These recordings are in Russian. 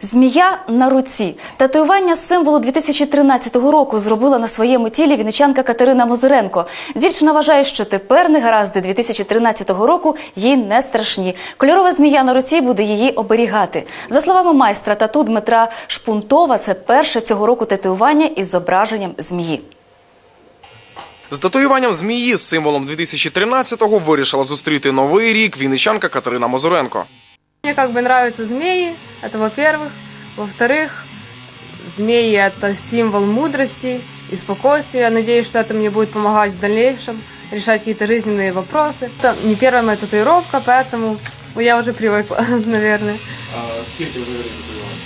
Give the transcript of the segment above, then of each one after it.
Змія на руці. Татуювання з символу 2013 року зробила на своєму тілі вінничанка Катерина Мозиренко. Дівчина вважає, що тепер негаразди 2013 року їй не страшні. Кольорова змія на руці буде її оберігати. За словами майстра тату Дмитра Шпунтова, це перше цього року татуювання із зображенням змії. З татуюванням змії з символом 2013-го вирішила зустріти новий рік вінничанка Катерина Мозуренко. Как бы нравятся змеи, это во-первых. Во-вторых, змеи – это символ мудрости и спокойствия. Я надеюсь, что это мне будет помогать в дальнейшем решать какие-то жизненные вопросы. Это не первая моя татуировка, поэтому я уже привыкла, наверное. А скільки вже татуювань?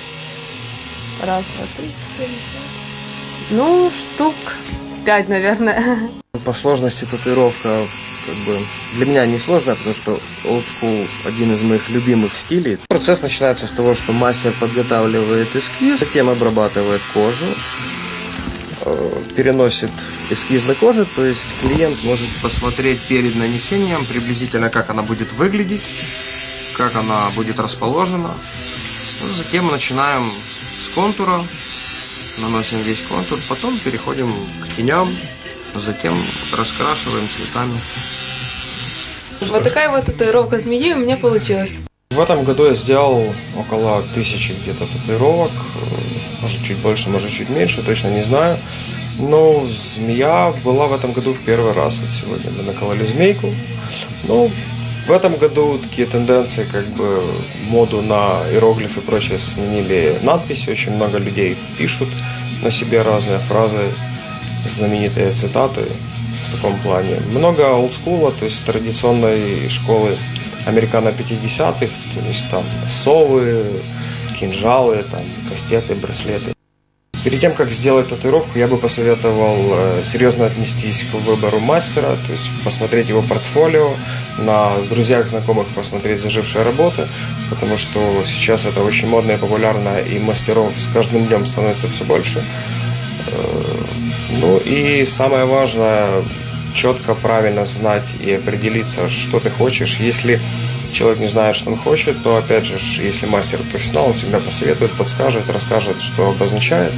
Раз, два, три, четыре, пять. Ну, штук пять, наверное. По сложности татуировка как бы, для меня не сложная, потому что old school один из моих любимых стилей. Процесс начинается с того, что мастер подготавливает эскиз, затем обрабатывает кожу, э, переносит эскиз на кожу, то есть клиент может посмотреть перед нанесением приблизительно, как она будет выглядеть, как она будет расположена. Ну, затем начинаем с контура, наносим весь контур, потом переходим к теням, затем раскрашиваем цветами. Вот такая вот татуировка змеи у меня получилась. В этом году я сделал около тысячи где-то татуировок, может чуть больше, может чуть меньше, точно не знаю. Но змея была в этом году в первый раз. Вот сегодня мы накололи змейку. Ну, в этом году такие тенденции, как бы моду на иероглифы и прочее сменили надписи. Очень много людей пишут на себе разные фразы, знаменитые цитаты в таком плане. Много олдскула, то есть традиционной школы американо 50-х, то есть там совы, кинжалы, там, кастеты, браслеты. Перед тем, как сделать татуировку, я бы посоветовал э, серьезно отнестись к выбору мастера, то есть посмотреть его портфолио, на друзьях, знакомых посмотреть зажившие работы, потому что сейчас это очень модно и популярно, и мастеров с каждым днем становится все больше. Ну и самое важное, четко, правильно знать и определиться, что ты хочешь. Если человек не знает, что он хочет, то опять же, если мастер профессионал, он всегда посоветует, подскажет, расскажет, что обозначает.